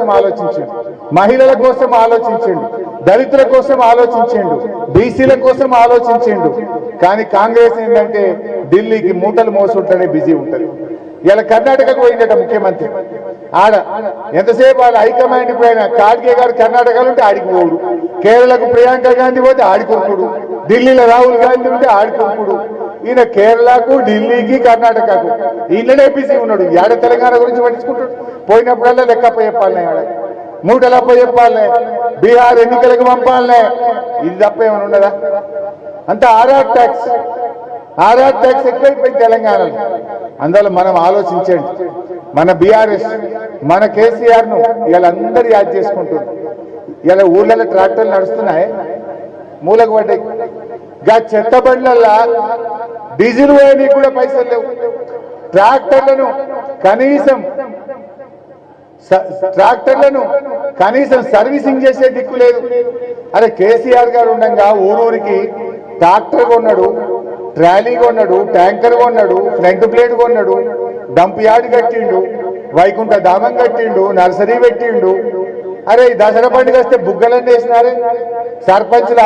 కోసం ఆలోచించండి. మహిళల కోసం ఆలోచించండి. దళితుల కోసం ఆలోచించండు. బీసీల కోసం ఆలోచించండు. కానీ కాంగ్రెస్ ఏంటంటే ఢిల్లీకి మూటలు మోసుంటేనే బిజీ ఉంటుంది ఇలా కర్ణాటకకు పోయిందట ముఖ్యమంత్రి. ఆడ ఎంతసేపు వాళ్ళ హైకమాండ్ పోయిన ఆయన గారు కర్ణాటకలో ఉంటే ఆడికి కేరళకు ప్రియాంక గాంధీ పోతే ఆడికొనుకుడు ఢిల్లీలో రాహుల్ గాంధీ ఉంటే ఆడికొడుకుడు ఈయన కేరళకు ఢిల్లీకి కర్ణాటకకు. ఈయననే బిజీ ఉన్నాడు. ఏడ తెలంగాణ గురించి పట్టించుకుంటాడు. పోయినప్పుడల్లా లెక్క చెప్పాలనే ఆడ మూటలప్ప చెప్పాలనే. బీహార్ ఎన్నికలకు పంపాలనే. ఇది తప్ప ఏమైనా ఉండదా? అంత ఆర్ఆర్ ట్యాక్స్. ఆర్ఆర్ ట్యాక్స్ ఎక్కువైపోయింది తెలంగాణలో. అందువల్ల మనం ఆలోచించండి మన బీఆర్ఎస్ మన కేసీఆర్ను ఇలా అందరు యాడ్ చేసుకుంటుంది. ఇలా ఊళ్ళలో ట్రాక్టర్లు నడుస్తున్నాయి. మూలకు పడ్డాయి. గా చెత్త బండ్లల్లా డీజిల్ పోయడానికి కూడా పైసలు లేవు. ట్రాక్టర్లను కనీసం ట్రాక్టర్లను కనీసం సర్వీసింగ్ చేసే దిక్కు లేదు. అరే కేసీఆర్ గారు ఉండగా ఊరూరికి ట్రాక్టర్ కొన్నాడు ట్రాలీ కొన్నాడు ట్యాంకర్ కొన్నాడు ఫ్రంట్ ప్లేట్ కొన్నాడు డంప్ యార్డ్ కట్టిండు వైకుంఠ ధామం కట్టిండు నర్సరీ పెట్టిండు. అరే దసరా పండుగ వస్తే బుగ్గలన్నీ వేసినారే. సర్పంచ్ల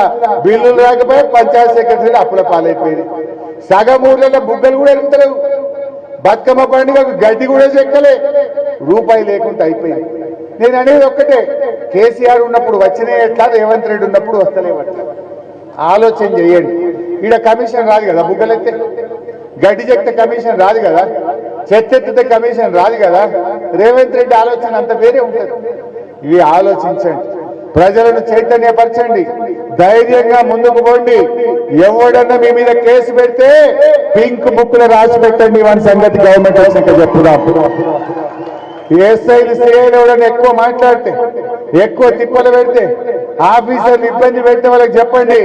బిల్లులు రాకపోయి పంచాయత్ సెక్రటరీలు అప్పుల పాలైపోయింది. సగం ఊర్లలో బుగ్గలు కూడా ఎరుగుతలేవు బతుకమ్మ పండుగకు గడ్డి కూడా చెక్కలే. రూపాయి లేకుండా అయిపోయింది. నేను అనేది ఒక్కటే. కేసీఆర్ ఉన్నప్పుడు వచ్చినాయి ఎట్లా రేవంత్ రెడ్డి ఉన్నప్పుడు వస్తలేవట్లా ఆలోచన చేయండి. ఈడ కమిషన్ రాదు కదా బుగ్గలెత్తే? గడ్డి చెత్త కమిషన్ రాదు కదా? చెత్తెత్తితే కమిషన్ రాదు కదా? రేవంత్ రెడ్డి ఆలోచన అంత వేరే ఉంటుంది. ఇవి ఆలోచించండి. ప్రజలను చైతన్యపరచండి. ధైర్యంగా ముందుకు పోండి. ఎవడన్నా మీ మీద కేసు పెడితే పింక్ బుక్లో రాసి పెట్టండి. వాని సంగతి గవర్నమెంట్ వచ్చినాక చెప్పుదాం ఎస్ఐలు సిఐలు ఎవడని ఎక్కువ మాట్లాడితే ఎక్కువ తిప్పలు పెడితే ఆఫీసర్లు ఇబ్బంది పెడితే వాళ్ళకి చెప్పండి.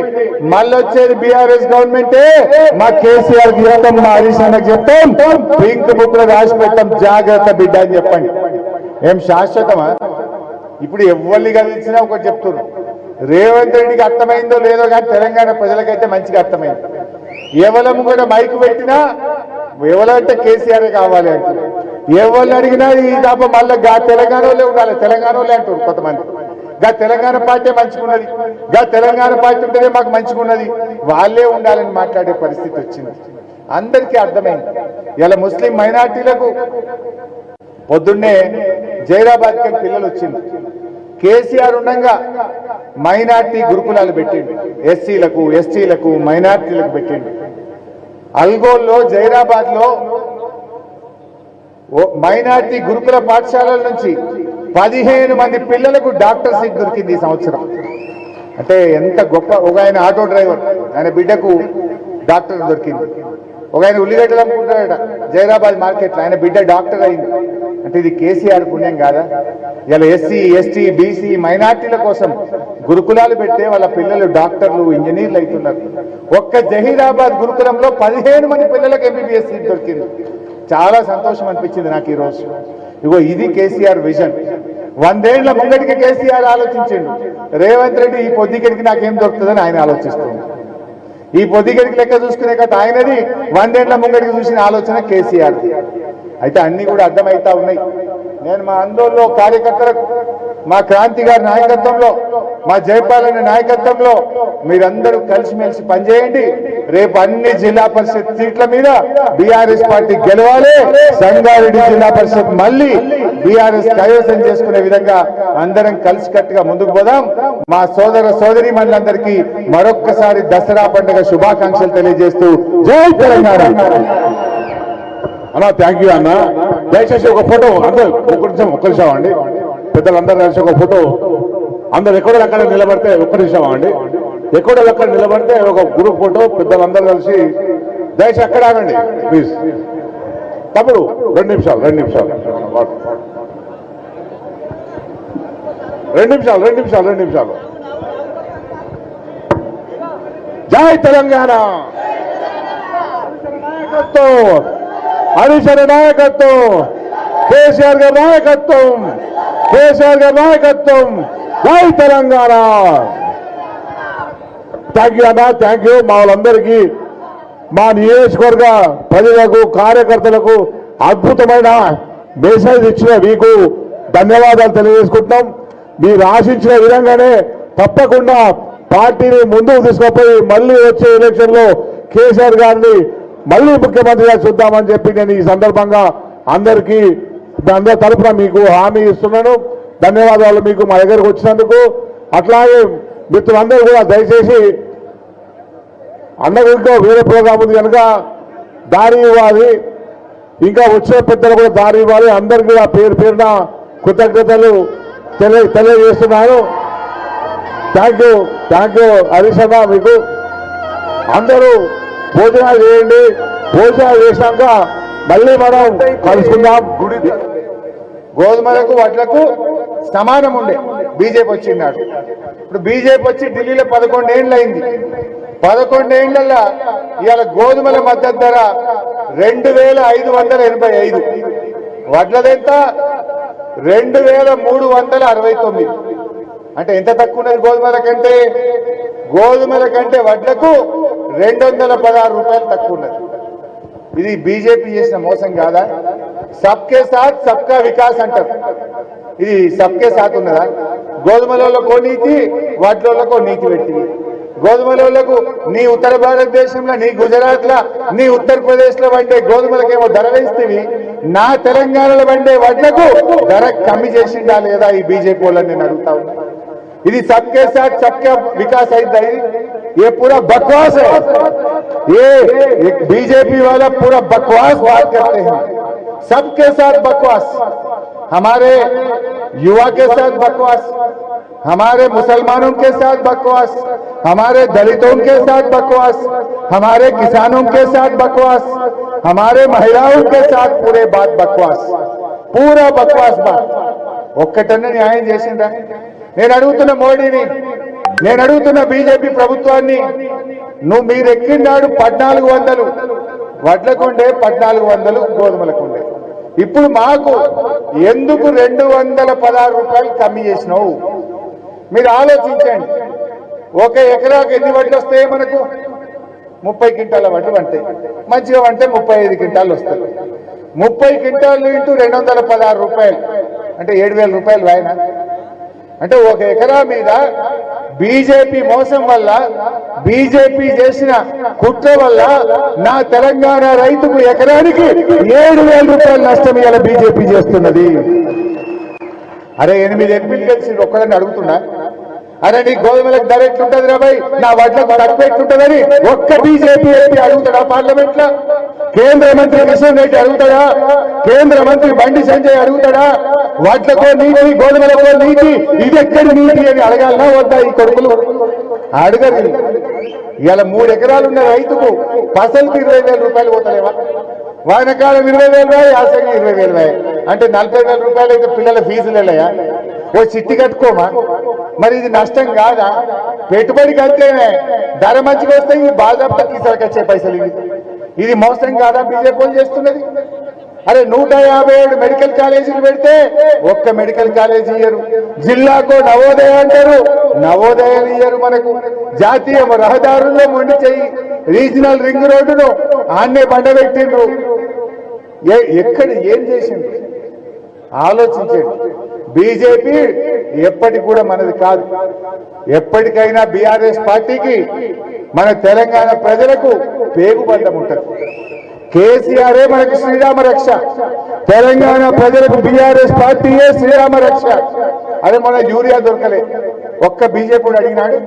మళ్ళీ వచ్చేది బీఆర్ఎస్ గవర్నమెంటే మా కేసీఆర్కి చెప్తాం మా హరీష్ అన్నకి చెప్తాం పింక్ బుక్లో రాసి పెట్టాం జాగ్రత్త బిడ్డ అని చెప్పండి. ఏం శాశ్వతమా? ఇప్పుడు ఎవరిని కలిసినా ఒకటి చెప్తున్నారు రేవంత్ రెడ్డికి అర్థమైందో లేదో కానీ తెలంగాణ ప్రజలకైతే మంచిగా అర్థమైంది. ఎవలం కూడా మైకు పెట్టినా ఎవలంటే కేసీఆర్ కావాలి అంటున్నారు ఎవరిని అడిగినా ఈ దాప మళ్ళీ గా వాళ్ళే ఉండాలి. తెలంగాణలో అంటారు కొంతమంది. గా తెలంగాణ పార్టీ మంచిగున్నది గా తెలంగాణ పార్టీ ఉంటేనే మాకు మంచిగున్నది వాళ్ళే ఉండాలని మాట్లాడే పరిస్థితి వచ్చింది. అందరికీ అర్థమైంది. ఇలా ముస్లిం మైనార్టీలకు పొద్దున్నే జైరాబాద్కి పిల్లలు వచ్చింది కేసీఆర్ ఉండగా మైనార్టీ గురుకులాలు పెట్టిండు ఎస్సీలకు ఎస్టీలకు మైనార్టీలకు పెట్టిండు అల్గోల్లో జైరాబాద్లో మైనార్టీ గురుకుల పాఠశాలల నుంచి పదిహేను మంది పిల్లలకు డాక్టర్ సీట్ దొరికింది ఈ సంవత్సరం. అంటే ఎంత గొప్ప ఒక ఆయన ఆటో డ్రైవర్ ఆయన బిడ్డకు డాక్టర్ దొరికింది. ఒక ఆయన ఉల్లిగడ్డలు అమ్ముకుంటాడట జైరాబాద్ మార్కెట్లో ఆయన బిడ్డ డాక్టర్ అయింది. అంటే ఇది కేసీఆర్ పుణ్యం కాదా? ఇలా ఎస్సీ ఎస్టీ బీసీ మైనార్టీల కోసం గురుకులాలు పెడితే వాళ్ళ పిల్లలు డాక్టర్లు ఇంజనీర్లు అవుతున్నారు. ఒక్క జహీరాబాద్ గురుకులంలో పదిహేను మంది పిల్లలకు ఎంబీబీఎస్ సీట్ దొరికింది. చాలా సంతోషం అనిపించింది నాకు ఈ రోజు ఇగో ఇది కేసీఆర్ విజన్. వందేళ్ళ ముంగటికి కేసీఆర్ ఆలోచించిండు. రేవంత్ రెడ్డి ఈ పొద్దుగడికి నాకేం దొరుకుతుందని ఆయన ఆలోచిస్తుంది. ఈ పొద్దుగడికి లెక్క చూసుకునే కదా ఆయనది వందేళ్ళ ముంగడికి చూసిన ఆలోచన కేసీఆర్ అయితే అన్ని కూడా అర్థమవుతా ఉన్నాయి. నేను మా ఆందోళనలో కార్యకర్తలకు మా క్రాంతి గారి నాయకత్వంలో మా జయపాలన నాయకత్వంలో మీరందరూ కలిసిమెలిసి పనిచేయండి. రేపు అన్ని జిల్లా పరిషత్ సీట్ల మీద బీఆర్ఎస్ పార్టీ గెలవాలి. సంగారెడ్డి జిల్లా పరిషత్ మళ్ళీ బీఆర్ఎస్ కైవసం చేసుకునే విధంగా అందరం కలిసికట్టుగా ముందుకు పోదాం. మా సోదర సోదరి మండలందరికీ మరొక్కసారి దసరా పండుగ శుభాకాంక్షలు తెలియజేస్తూ జై తెలంగాణ. అన్నా థ్యాంక్ యూ అన్న. దయచేసి ఒక ఫోటో అందరూ ఒక నిమిషం ఒక్క నిమిషం అండి పెద్దలందరూ కలిసి ఒక ఫోటో అందరు ఎక్కడో అక్కడ నిలబడితే ఒక్క నిమిషం అండి ఎక్కడో అక్కడ నిలబడితే ఒక గ్రూప్ ఫోటో పెద్దలందరూ కలిసి దయచేసి అక్కడ ఆగండి? ప్లీజ్ తమ్ముడు రెండు నిమిషాలు రెండు నిమిషాలు. రెండు నిమిషాలు రెండు నిమిషాలు రెండు నిమిషాలు. జై తెలంగాణ! నాయకత్వం హరీశ్వర నాయకత్వం! కేసీఆర్ గారి నాయకత్వం! కేసీఆర్ గారి నాయకత్వం! జై తెలంగాణ. థ్యాంక్ యూ అన్న థ్యాంక్ యూ మా వాళ్ళందరికీ మా నియోజకవర్గ ప్రజలకు కార్యకర్తలకు అద్భుతమైన మెసేజ్ ఇచ్చిన మీకు ధన్యవాదాలు తెలియజేసుకుంటున్నాం. మీరు ఆశించిన విధంగానే తప్పకుండా పార్టీని ముందుకు తీసుకుపోయి మళ్ళీ వచ్చే ఎలక్షన్లో కేసీఆర్ గారిని మళ్ళీ ముఖ్యమంత్రిగా చూద్దామని చెప్పి నేను ఈ సందర్భంగా అందరికీ అందరి తరఫున మీకు హామీ ఇస్తున్నాను. ధన్యవాదాలు మీకు మా దగ్గరకు వచ్చినందుకు. అట్లాగే మిత్రులందరూ కూడా దయచేసి అన్నకు వేరే ప్రోగ్రాం ఉంది కనుక దారి ఇవ్వాలి. ఇంకా వచ్చే పెద్దలు కూడా దారి ఇవ్వాలి. అందరికీ కూడా పేరు పేరున కృతజ్ఞతలు తెలియ తెలియజేస్తున్నాను. Thank you thank you Harish అన్న మీకు. అందరూ భోజనాలు చేయండి. భోజనాలు చేశాక మళ్ళీ మనం కలుసుకుందాం. గోధుమలకు వడ్లకు సమానం ఉండే. బీజేపీ వచ్చిన్నాడు ఇప్పుడు బీజేపీ వచ్చి ఢిల్లీలో పదకొండేళ్ళు అయింది పదకొండేళ్ళలో ఇవాళ గోధుమల మద్దతు ధర రెండు వేల ఐదు వందల ఎనభై ఐదు. వడ్లదెంత? రెండు వేల మూడు వందల అరవై తొమ్మిది. అంటే ఎంత తక్కువ ఉన్నది గోధుమల కంటే? గోధుమల కంటే వడ్లకు రెండు వందల పదహారు రూపాయలు తక్కువ ఉన్నది. ఇది బీజేపీ చేసిన మోసం కాదా? సబ్కే సాత్ సబ్కా వికాస్ అంటారు. ఇది సబ్కే సాత్ ఉన్నదా గోధుమలలో నీతి వాటిలో నీతి పెట్టింది గోధుమలకు నీ ఉత్తర భారతదేశంలో నీ గుజరాత్ లో నీ ఉత్తరప్రదేశ్ లో వండే గోధుమలకేమో ధర వేస్తుంది నా తెలంగాణలో వండే వడ్లకు ధర కమ్మి చేసిందా లేదా ఈ బీజేపీ వాళ్ళని నేను అడుగుతా ఉన్నా ఇది सबके साथ सबका विकास है ये पूरा बकवास है ये बीजेपी वाला पूरा बकवास बात करते हैं सबके साथ बकवास हमारे युवा के साथ बकवास हमारे मुसलमानों के साथ बकवास हमारे दलितों के साथ बकवास हमारे किसानों के साथ बकवास हमारे महिलाओं के साथ पूरे बात बकवास पूरा बकवास बात ఒక్కటన్నా న్యాయం చేసిందా నేను అడుగుతున్న మోడీని నేను అడుగుతున్న బీజేపీ ప్రభుత్వాన్ని నువ్వు మీరు ఎక్కినాడు పద్నాలుగు వందలు వడ్లకుండే పద్నాలుగు వందలు గోధుమలకుండే ఇప్పుడు మాకు ఎందుకు రెండు వందల పదహారు రూపాయలు కమ్మి చేసినావు? మీరు ఆలోచించండి. ఒక ఎకరాకు ఎన్ని వడ్లు వస్తాయి మనకు? ముప్పై క్వింటాల వడ్లు పంటాయి మంచిగా అంటే ముప్పై ఐదు క్వింటాలు వస్తాయి. ముప్పై క్వింటాలు ఇంటూ రెండు వందల పదహారు రూపాయలు. అంటే ఏడు వేల రూపాయలు వాయన అంటే ఒక ఎకరా మీద బీజేపీ మోసం వల్ల బీజేపీ చేసిన కుట్ర వల్ల నా తెలంగాణ రైతుకు ఎకరానికి ఏడు వేల రూపాయలు నష్టం ఇవాళ బీజేపీ చేస్తున్నది. అరే ఎనిమిది ఎంపీలు కలిసి ఒక్కడని అడుగుతున్నా? అరే నీ గోధుమలకు ధర ఎట్లుంటది రాబాయ్ నా వడ్లకు తక్కువ ఎట్లుంటదని ఒక్క బీజేపీ ఎంపీ అడుగుతాడా పార్లమెంట్లో కేంద్ర మంత్రి కిషన్ రెడ్డి అడుగుతాడా? కేంద్ర మంత్రి బండి సంజయ్ అడుగుతాడా? వడ్లకో నీటి గోధుమలకో నీటి ఇది ఎక్కడి నీటి అని అడగాలనా వద్దా ఈ కొడుకులు? అడగరు ఇవాళ మూడు ఎకరాలు ఉన్న రైతుకు పసలకు ఇరవై వేల రూపాయలు పోతలేవా? వానకాలం ఇరవై వేలు రాయి యాసంగి ఇరవై వేలు రాయి. అంటే నలభై వేల రూపాయలు అయితే పిల్లల ఫీజులు వెళ్ళాయా? ఓ చిట్టి కట్టుకోమా? మరి ఇది నష్టం కాదా? పెట్టుబడికి అంతేనే ధర మంచిగా వస్తే ఈ బాధాప్త కిసరికి వచ్చే పైసలు ఇది ఇది మోసం కాదా? బీజేపీ చేస్తున్నది. అరే నూట యాభై ఏడు మెడికల్ కాలేజీలు పెడితే ఒక్క మెడికల్ కాలేజీ ఇయ్యరు. జిల్లాకు నవోదయ అంటారు. నవోదయాలు ఇయ్యరు మనకు. జాతీయ రహదారుల్లో మొండి చెయ్యి. రీజనల్ రింగ్ రోడ్డును ఆన్నే బండబెట్టిండ్రు ఏ- ఎక్కడ ఏం చేసిండ్రు? ఆలోచించండి. బీజేపీ ఎప్పటికి కూడా మనది కాదు. ఎప్పటికైనా బీఆర్ఎస్ పార్టీకి మన తెలంగాణ ప్రజలకు పేగుబంధం ఉంటుంది. కేసీఆరే మనకు శ్రీరామ రక్ష. తెలంగాణ ప్రజలకు బీఆర్ఎస్ పార్టీయే శ్రీరామ రక్ష. అదే మన యూరియా దొరకలే. ఒక్క బీజేపీ అడిగినాడు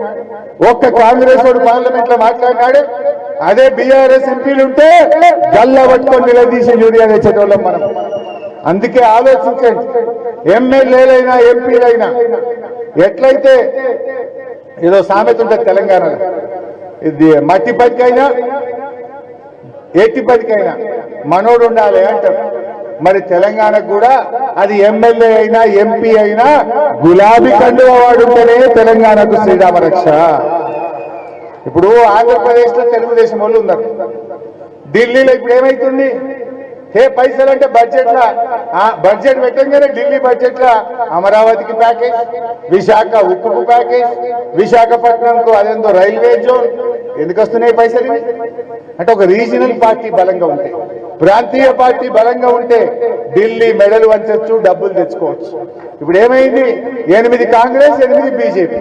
ఒక్క కాంగ్రెస్ వాడు పార్లమెంట్లో మాట్లాడినాడు అదే బీఆర్ఎస్ ఎంపీలు ఉంటే గల్ల పట్టుకొని నిలదీసి యూరియా తెచ్చేటోళ్ళం మనం. అందుకే ఆలోచించండి ఎమ్మెల్యేలైనా ఎంపీలైనా ఎట్లయితే ఏదో సామెత ఉంటుంది తెలంగాణలో ఇది మట్టి పనికైనా ఎట్టి పదికైనా మనోడు ఉండాలి అంటారు. మరి తెలంగాణకు కూడా అది ఎమ్మెల్యే అయినా ఎంపీ అయినా గులాబీ కండువ వాడుంటేనే తెలంగాణకు శ్రీరామ రక్ష. ఇప్పుడు ఆంధ్రప్రదేశ్లో తెలుగుదేశం వాళ్ళు ఉన్నారు. ఢిల్లీలో ఇప్పుడు ఏమైతుంది? హే పైసలు అంటే బడ్జెట్ లా ఆ బడ్జెట్ పెట్టంగానే ఢిల్లీ బడ్జెట్ లా అమరావతికి ప్యాకేజ్ విశాఖ ఉక్కుకు ప్యాకేజ్ విశాఖపట్నంకు అదేందో రైల్వే జోన్ ఎందుకు వస్తున్నాయి పైసలు? అంటే ఒక రీజనల్ పార్టీ బలంగా ఉంటాయి ప్రాంతీయ పార్టీ బలంగా ఉంటే ఢిల్లీ మెడలు వంచొచ్చు డబ్బులు తెచ్చుకోవచ్చు. ఇప్పుడు ఏమైంది ఎనిమిది కాంగ్రెస్ ఎనిమిది BJP.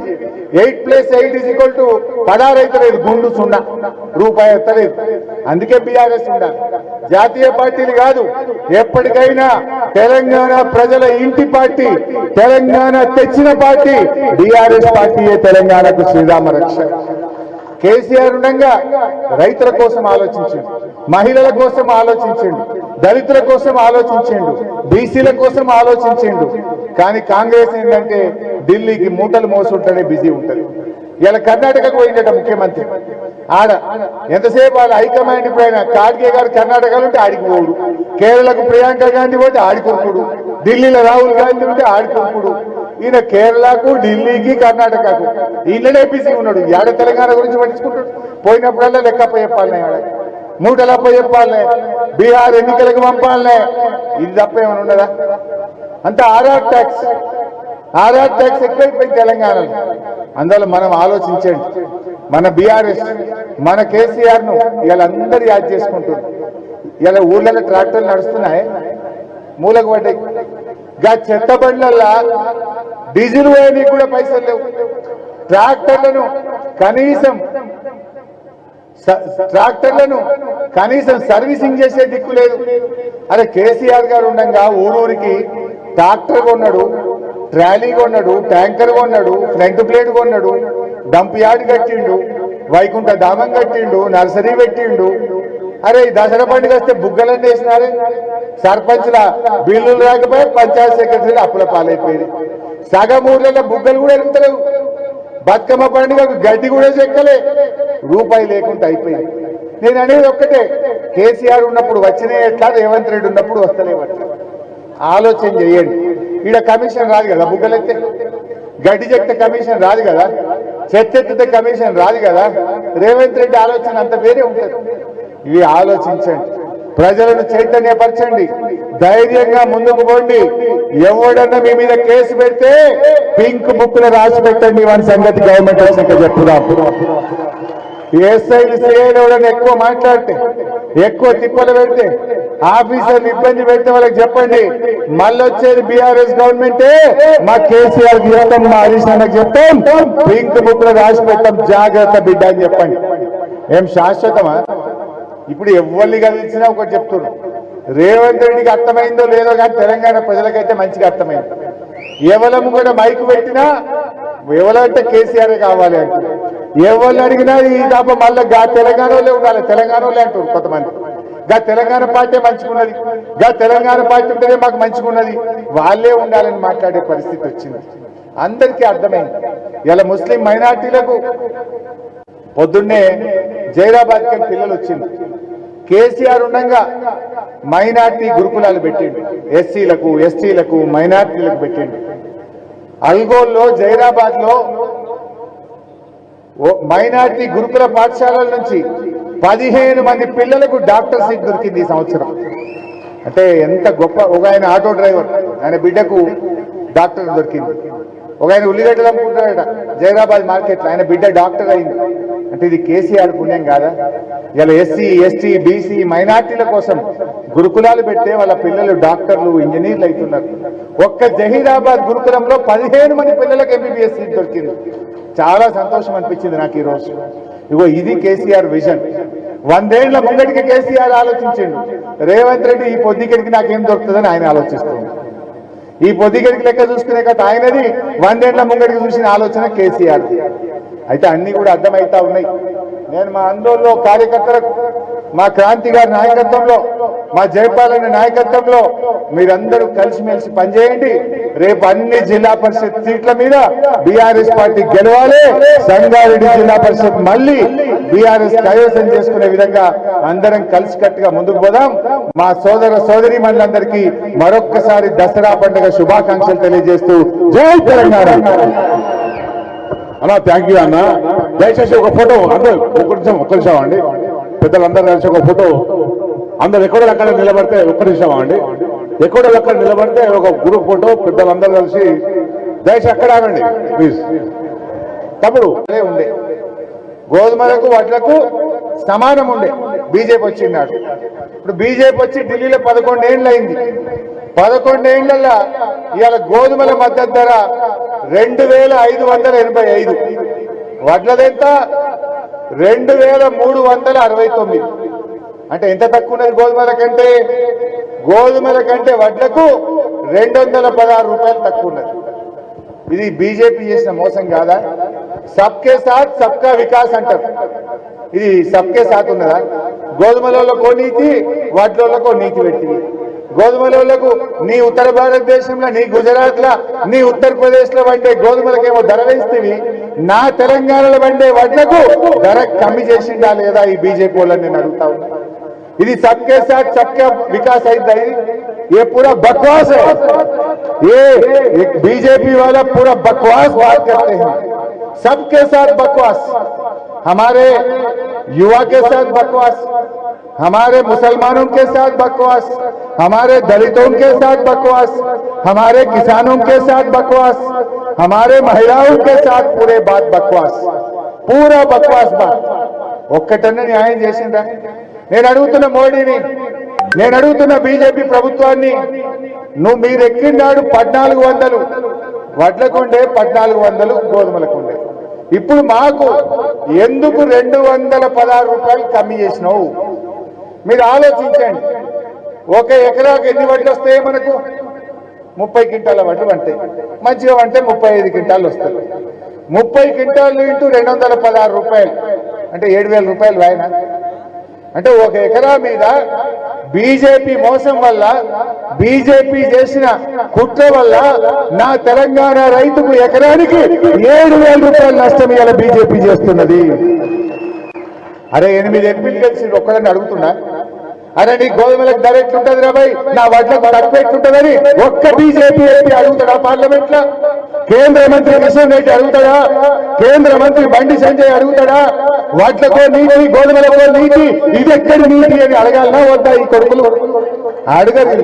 Eight plus eight is equal to పదహారు అయితే గుండు సున్నా. రూపాయి ఎత్తలేదు. అందుకే బీఆర్ఎస్ ఉండాలి. జాతీయ పార్టీలు కాదు ఎప్పటికైనా తెలంగాణ ప్రజల ఇంటి పార్టీ తెలంగాణ తెచ్చిన పార్టీ బీఆర్ఎస్ పార్టీయే తెలంగాణకు శ్రీరామ రక్ష. కేసీఆర్ ఉండగా రైతుల కోసం ఆలోచించింది మహిళల కోసం ఆలోచించండు దళితుల కోసం ఆలోచించండు బీసీల కోసం ఆలోచించండు. కానీ కాంగ్రెస్ ఏంటంటే ఢిల్లీకి మూటలు మోసుంటేనే బిజీ ఉంటుంది. ఇలా కర్ణాటకకు పోయిందట ముఖ్యమంత్రి. ఆడ ఎంతసేపు వాళ్ళ హైకమాండ్ పైన కార్గే గారు కర్ణాటకలో ఉంటే ఆడికి పోడు కేరళకు ప్రియాంక గాంధీ పోతే ఆడికొడుకుడు ఢిల్లీలో రాహుల్ గాంధీ ఉంటే ఆడికొడుకుడు ఈయన కేరళకు ఢిల్లీకి కర్ణాటకకు. ఈయననే బిజీ ఉన్నాడు. ఏడ తెలంగాణ గురించి పట్టించుకుంటాడు. పోయినప్పుడల్లా లెక్క చెప్పాలి ఆడ మూటలా చెప్పాలనే. బీహార్ ఎన్నికలకు పంపాలనే. ఇది తప్ప ఏమైనా ఉండదా అంటే ఆర్ఆర్ ట్యాక్స్. ఆర్ఆర్ ట్యాక్స్ ఎక్కువైపోయింది తెలంగాణలో. అందువల్ల మనం ఆలోచించండి. మన బీఆర్ఎస్ మన కేసీఆర్ను వీళ్ళందరూ యాద్ చేసుకుంటున్నారు. ఇలా ఊళ్ళలో ట్రాక్టర్లు నడుస్తున్నాయి. మూలకు పడ్డాయి. గా చెత్త బండ్లల్లా డీజిల్ పోయడానికి కూడా పైసలు లేవు. ట్రాక్టర్లను కనీసం ట్రాక్టర్లను కనీసం సర్వీసింగ్ చేసే దిక్కు లేదు. అరే కేసీఆర్ గారు ఉండగా ఊరూరికి ట్రాక్టర్ కొన్నాడు ట్రాలీ కొన్నాడు ట్యాంకర్ కొన్నాడు ఫ్రంట్ ప్లేట్ కొన్నాడు డంప్ యార్డ్ కట్టిండు వైకుంఠ ధామం కట్టిండు నర్సరీ పెట్టిండు. అరే దసరా పండుగ వస్తే బుగ్గలని వేసినారే. సర్పంచ్ల బిల్లులు రాకపోయి పంచాయత్ సెక్రటరీ అప్పుల పాలైపోయింది సగం ఊర్లలో బుగ్గలు కూడా ఎరుగుతలేవు బతుకమ్మ పండుగకు గడ్డి కూడా చెక్కలే. రూపాయి లేకుండా అయిపోయింది. నేను అనేది ఒక్కటే. కేసీఆర్ ఉన్నప్పుడు వచ్చినే ఎట్లా రేవంత్ రెడ్డి ఉన్నప్పుడు వస్తలేవట్లా ఆలోచన చేయండి. ఈడ కమిషన్ రాదు కదా బుగ్గలెత్తే. గడ్డి కమిషన్ రాదు కదా. చెత్తెత్తితే కమిషన్ రాదు కదా. రేవంత్ రెడ్డి ఆలోచన అంత వేరే ఉంటుంది. ఇవి ఆలోచించండి. ప్రజలను చైతన్యపరచండి. ధైర్యంగా ముందుకు పోండి. ఎవడన్నా మీ మీద కేసు పెడితే పింక్ బుక్లో రాసి పెట్టండి. వాని సంగతి గవర్నమెంట్ వచ్చినాక చెప్పుదాం ఎస్ఐలు సిఐలు ఎక్కువ మాట్లాడితే ఎక్కువ తిప్పలు పెడితే ఆఫీసర్లు ఇబ్బంది పెడితే వాళ్ళకి చెప్పండి. మళ్ళీ వచ్చేది బీఆర్ఎస్ గవర్నమెంటే. మా కేసీఆర్కి చెప్తాం మా హరీష్ అన్నకు చెప్తాం పింక్ బుక్లో రాసి పెట్టాం జాగ్రత్త బిడ్డ అని చెప్పండి. ఏం శాశ్వతమా? ఇప్పుడు ఎవరిని కలిసినా ఒకటి చెప్తున్నారు రేవంత్ రెడ్డికి అర్థమైందో లేదో కానీ తెలంగాణ ప్రజలకైతే మంచిగా అర్థమైంది. ఎవరము కూడా మైకు పెట్టినా ఎవరంటే కేసీఆర్ కావాలి అంటున్నారు ఎవరిని అడిగినా ఈ దాప మళ్ళీ గా తెలంగాణలో ఉండాలి. తెలంగాణలో అంటారు కొంతమంది. గా తెలంగాణ పార్టీ మంచిగున్నది. గా తెలంగాణ పార్టీ ఉంటేనే మాకు మంచిగున్నది. వాళ్ళే ఉండాలని మాట్లాడే పరిస్థితి వచ్చింది. అందరికీ అర్థమైంది. ఇలా ముస్లిం మైనార్టీలకు పొద్దున్నే జైరాబాద్కి పిల్లలు వచ్చింది కేసీఆర్ ఉండగా మైనార్టీ గురుకులాలు పెట్టిండు ఎస్సీలకు ఎస్టీలకు మైనార్టీలకు పెట్టిండు అల్గోల్లో జైరాబాద్లో మైనార్టీ గురుకుల పాఠశాలల నుంచి పదిహేను మంది పిల్లలకు డాక్టర్ సీట్ దొరికింది ఈ సంవత్సరం. అంటే ఎంత గొప్ప ఒక ఆయన ఆటో డ్రైవర్ ఆయన బిడ్డకు డాక్టర్ దొరికింది. ఒక ఆయన ఉల్లిగడ్డలు అమ్ముకుంటాడట జైరాబాద్ మార్కెట్లో ఆయన బిడ్డ డాక్టర్ అయింది. అంటే ఇది కేసీఆర్ పుణ్యం కాదా? ఇలా ఎస్సీ ఎస్టీ బీసీ మైనార్టీల కోసం గురుకులాలు పెట్టే వాళ్ళ పిల్లలు డాక్టర్లు ఇంజనీర్లు అవుతున్నారు. ఒక్క జహీరాబాద్ గురుకులంలో పదిహేను మంది పిల్లలకు ఎంబీబీఎస్ సీట్ దొరికింది. చాలా సంతోషం అనిపించింది నాకు ఈ రోజు. ఇగో ఇది కేసీఆర్ విజన్. వందేళ్ళ ముంగటికి కేసీఆర్ ఆలోచించిండు. రేవంత్ రెడ్డి ఈ పొద్దుగడికి నాకేం దొరుకుతుందని ఆయన ఆలోచిస్తుంది. ఈ పొద్దుగడికి లెక్క చూసుకునే కథ ఆయనది. వందేళ్ళ ముంగడికి చూసిన ఆలోచన కేసీఆర్ అయితే అన్ని కూడా అర్థమైతా ఉన్నాయి. నేను మా ఆందోళనలో కార్యకర్తలకు మా క్రాంతి గారి నాయకత్వంలో మా జయపాలన నాయకత్వంలో మీరందరూ కలిసిమెలిసి పనిచేయండి. రేపు అన్ని జిల్లా పరిషత్ సీట్ల మీద బీఆర్ఎస్ పార్టీ గెలవాలి. సంగారెడ్డి జిల్లా పరిషత్ మళ్ళీ బీఆర్ఎస్ కైవసం చేసుకునే విధంగా అందరం కలిసికట్టుగా ముందుకు పోదాం. మా సోదర సోదరి మండలందరికీ మరొక్కసారి దసరా పండుగ శుభాకాంక్షలు తెలియజేస్తూ జై తెలంగాణ. అన్న థ్యాంక్ యూ అన్న. దయచేసి ఒక ఫోటో అందరు ఒక్క నిమిషం ఒక్క నిమిషం అండి పెద్దలందరూ కలిసి ఒక ఫోటో. అందరు ఎక్కడో అక్కడ నిలబడితే ఒక్క నిమిషం అండి ఎక్కడో అక్కడ నిలబడితే ఒక గ్రూప్ ఫోటో పెద్దలందరూ కలిసి. దయచేసి అక్కడ ఆగండి ప్లీజ్ తప్పుడు ఉండే. గోధుమలకు వాటిలకు సమానం ఉండే. బీజేపీ వచ్చిన్నాడు ఇప్పుడు బీజేపీ వచ్చి ఢిల్లీలో పదకొండు ఏళ్ళు అయింది పదకొండేళ్ళలో ఇవాళ గోధుమల మద్దతు ధర రెండు వేల ఐదు వందల ఎనభై ఐదు. వడ్లదెంత రెండు వేల మూడు వందల అరవై తొమ్మిది. అంటే ఎంత తక్కువ ఉన్నది గోధుమల కంటే? గోధుమల కంటే వడ్లకు రెండు వందల పదహారు రూపాయలు తక్కువ ఉన్నది. ఇది బీజేపీ చేసిన మోసం కాదా? సబ్కే సాత్ సబ్కా వికాస్ అంటారు. ఇది సబ్కే సాత్ ఉన్నదా? గోధుమలలో నీతి వడ్లలో నీతి పెట్టింది. గోధుమలకు నీ ఉత్తర భారతదేశంలో నీ గుజరాత్ లో నీ ఉత్తరప్రదేశ్ లో వండే గోధుమలకేమో ధర వేస్తుంది నా తెలంగాణలో వండే వడ్లకు ధర కమ్మి చేసిండా లేదా ఈ బీజేపీ వాళ్ళని నేను అడుగుతా ఉన్నా ఇది सबके साथ सबका विकास है इधर। ये पूरा बकवास है ये बीजेपी वाला पूरा बकवास बात करते हैं सबके साथ बकवास हमारे युवा के साथ बकवास हमारे मुसलमानों के साथ बकवास हमारे दलितों के साथ बकवास हमारे किसानों के साथ बकवास हमारे महिलाओं के साथ पूरे बात बकवास पूरा बकवास बात ఒక్కటన్నా న్యాయం చేసిందా నేను అడుగుతున్న మోడీని నేను అడుగుతున్న బీజేపీ ప్రభుత్వాన్ని నువ్వు మీరు ఎక్కినాడు పద్నాలుగు వందలు వడ్లకుండే పద్నాలుగు వందలు గోధుమలకుండే ఇప్పుడు మాకు ఎందుకు రెండు వందల పదహారు రూపాయలు కమ్మి చేసినావు మీరు ఆలోచించండి. ఒక ఎకరాకు ఎన్ని వడ్లు వస్తాయి మనకు? ముప్పై క్వింటాల వడ్లు పంటాయి మంచిగా అంటే ముప్పై ఐదు క్వింటాలు వస్తాయి. ముప్పై క్వింటాలు ఇంటూ రెండు వందల పదహారు రూపాయలు. అంటే ఏడు వేల రూపాయలు వాయన? అంటే ఒక ఎకరా మీద బీజేపీ మోసం వల్ల బీజేపీ చేసిన కుట్ర వల్ల నా తెలంగాణ రైతుకు ఎకరానికి ఏడు వేల రూపాయలు నష్టం ఇవాళ బీజేపీ చేస్తున్నది. అరే ఎనిమిది ఎంపీలు కలిసి ఒక్కడని అడుగుతున్నా? అరే నీ గోధుమలకు ధర ఎట్లుంటది రాబాయ్ నా వడ్లకు తక్కువ ఎట్లుంటదని ఒక్క బీజేపీ ఎంపీ అడుగుతాడా పార్లమెంట్లో కేంద్ర మంత్రి కిషన్ రెడ్డి అడుగుతాడా? కేంద్ర మంత్రి బండి సంజయ్ అడుగుతాడా? వడ్లకో నీటి గోధుమలకో నీటి ఇది ఎక్కడి నీటి అని అడగాలనా వద్దా ఈ కొడుకులు? అడగదు.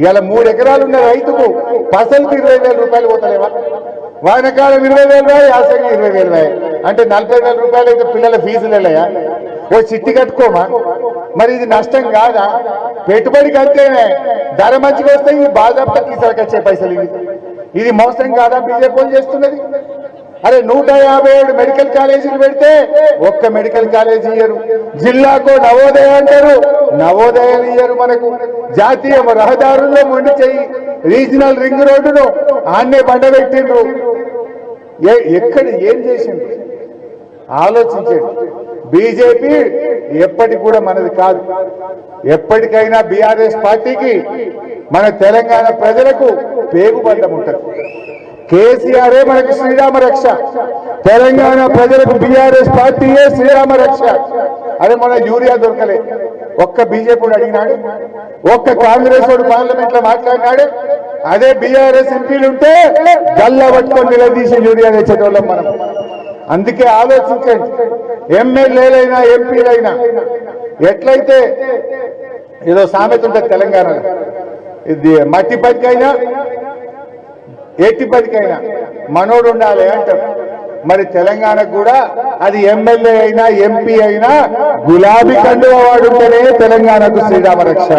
ఇవాళ మూడు ఎకరాలు ఉన్న రైతుకు పసలకు ఇరవై వేల రూపాయలు పోతలేవా? వానకాలం ఇరవై వేలు రాయి యాసంగి ఇరవై వేలు రాయి. అంటే నలభై వేల రూపాయలు అయితే పిల్లల ఫీజులు వెళ్ళాయా ఓ చిట్టి కట్టుకోమా? మరి ఇది నష్టం కాదా? పెట్టుబడికి అంతేనే ధర మంచిగా వస్తే ఇది బాధాపు తీసుకు వచ్చే పైసలు ఇవి. ఇది మోసం కాదా బీజేపీ చేస్తున్నది? అరే నూట యాభై ఏడు మెడికల్ కాలేజీలు పెడితే ఒక్క మెడికల్ కాలేజీ ఇయ్యరు. జిల్లాకు నవోదయ అంటారు. నవోదయాలు ఇయ్యరు మనకు. జాతీయ రహదారుల్లో మొండి చెయ్యి. రీజనల్ రింగ్ రోడ్డును ఆన్నే బండ పెట్టిండ్రు. ఏ- ఎక్కడ ఏం చేసిండ్రు? ఆలోచించండి. బీజేపీ ఎప్పటికి కూడా మనది కాదు. ఎప్పటికైనా బీఆర్ఎస్ పార్టీకి మన తెలంగాణ ప్రజలకు పేగుబంధం ఉంటుంది. కేసీఆరే మనకు శ్రీరామ రక్ష. తెలంగాణ ప్రజలకు బీఆర్ఎస్ పార్టీయే శ్రీరామ రక్ష. అదే మన యూరియా దొరకలే. ఒక్క బీజేపీ అడిగినాడు ఒక్క కాంగ్రెస్ వాడు పార్లమెంట్లో మాట్లాడినాడు అదే బీఆర్ఎస్ ఎంపీలు ఉంటే గల్లా పట్టుకొని నిలదీసి యూరియా తెచ్చేటోళ్ళం మనం. అందుకే ఆలోచించండి. ఎమ్మెల్యేలైనా ఎంపీలైనా ఎట్లయితే ఏదో సామెత ఉంటుంది తెలంగాణలో ఇది మట్టి పదికైనా ఎట్టి పదికైనా మనోడు ఉండాలి అంటారు. మరి తెలంగాణకు కూడా అది ఎమ్మెల్యే అయినా ఎంపీ అయినా గులాబీ కండువ వాడుంటేనే తెలంగాణకు శ్రీరామ రక్ష.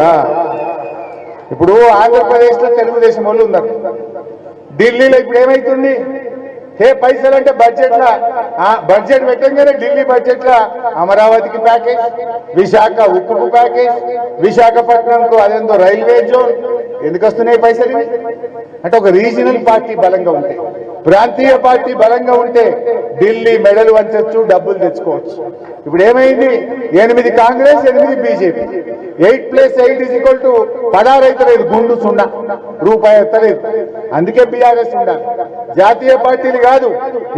ఇప్పుడు ఆంధ్రప్రదేశ్లో తెలుగుదేశం వాళ్ళు ఉన్నారు. ఢిల్లీలో ఇప్పుడు ఏమైతుంది? ఏ పైసలు అంటే బడ్జెట్ లా. ఆ బడ్జెట్ పెట్టంగానే ఢిల్లీ బడ్జెట్ లా. అమరావతికి ప్యాకేజ్ విశాఖ ఉక్కుకు ప్యాకేజ్ విశాఖపట్నంకు అదేందో రైల్వే జోన్ ఎందుకు వస్తున్నాయి పైసలు? అంటే ఒక రీజనల్ పార్టీ బలంగా ఉంటే ప్రాంతీయ పార్టీ బలంగా ఉంటే ఢిల్లీ మెడలు వంచవచ్చు డబ్బులు తెచ్చుకోవచ్చు. ఇప్పుడు ఏమైంది? ఎనిమిది కాంగ్రెస్ ఎనిమిది BJP. Eight plus eight is equal to పదహారు అయితే గుండు సున్నా. రూపాయి ఎత్తలేదు. అందుకే బీఆర్ఎస్ ఉండాలి. జాతీయ పార్టీలు కాదు.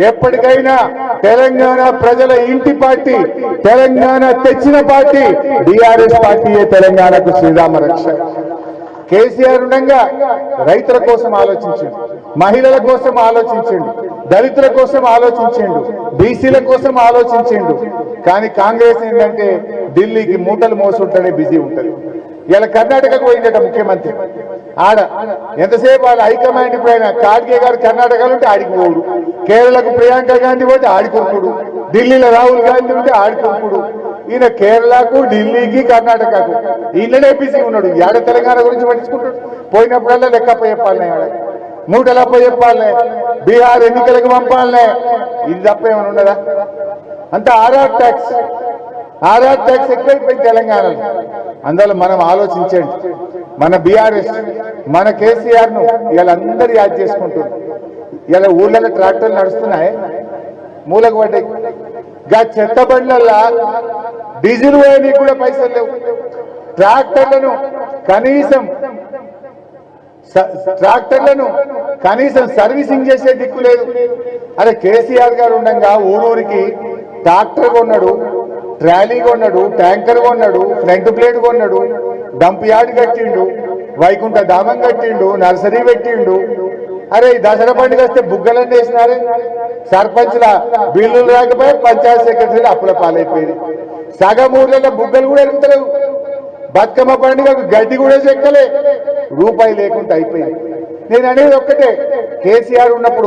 ఎప్పటికైనా తెలంగాణ ప్రజల ఇంటి పార్టీ తెలంగాణ తెచ్చిన పార్టీ బీఆర్ఎస్ పార్టీయే తెలంగాణకు శ్రీరామ రక్ష. కేసీఆర్ ఉండగా రైతుల కోసం ఆలోచించండి మహిళల కోసం ఆలోచించండి దళితుల కోసం ఆలోచించండు బీసీల కోసం ఆలోచించండు. కానీ కాంగ్రెస్ ఏంటంటే ఢిల్లీకి మూటలు మోసుంటేనే బిజీ ఉంటుంది. ఇలా కర్ణాటకకు పోయిందట ముఖ్యమంత్రి. ఆడ ఎంతసేపు వాళ్ళ హైకమాండ్ ఇప్పుడు ఆయన గారు కర్ణాటకలో ఉంటే ఆడికి పోడు కేరళకు ప్రియాంక గాంధీ పోతే ఆడికొడుకుడు ఢిల్లీలో రాహుల్ గాంధీ ఉంటే ఆడికొడుకుడు ఈయన కేరళకు ఢిల్లీకి కర్ణాటకకు. ఈయననే బిజీ ఉన్నాడు. ఏడ తెలంగాణ గురించి పట్టించుకుంటాడు. పోయినప్పుడల్లా లెక్క పోయి చెప్పాలనే ఆడ. చెప్పాలనే. బీహార్ ఎన్నికలకు పంపాలనే. ఇది తప్ప ఏమైనా ఉండదా? అంత ఆర్ఆర్ ట్యాక్స్. ఆర్ఆర్ ట్యాక్స్ ఎక్కువైపోయింది తెలంగాణలో. అందువల్ల మనం ఆలోచించండి. మన బీఆర్ఎస్ మన కేసీఆర్ను ఇలా అందరు యాద్ చేసుకుంటున్నారు. ఇలా ఊళ్ళలో ట్రాక్టర్లు నడుస్తున్నాయి. మూలకు పడ్డాయి గా చెత్త బండ్లల్లా డీజిల్ పోయడానికి కూడా పైసలు లేవు. ట్రాక్టర్లను కనీసం ట్రాక్టర్లను కనీసం సర్వీసింగ్ చేసే దిక్కు లేదు. అరే కేసీఆర్ గారు ఉండగా ఊరూరికి ట్రాక్టర్ కొన్నాడు. ట్రాలీ కొన్నాడు ట్యాంకర్ కొన్నాడు ఫ్రంట్ ప్లేట్ కొన్నాడు డంప్ యార్డ్ కట్టిండు వైకుంఠ ధామం కట్టిండు నర్సరీ పెట్టిండు. అరే ఈ దసరా పండుగ వస్తే బుగ్గలన్నీ వేసినారే. సర్పంచ్ల బిల్లులు రాకపోయి పంచాయత్ సెక్రటరీలు అప్పుల పాలైపోయింది. సగం ఊర్లలో బుగ్గలు కూడా ఎరుగుతలేవు బతుకమ్మ పండుగకు గడ్డి కూడా చెక్కలే. రూపాయి లేకుండా అయిపోయింది. నేను అనేది ఒక్కటే. కేసీఆర్ ఉన్నప్పుడు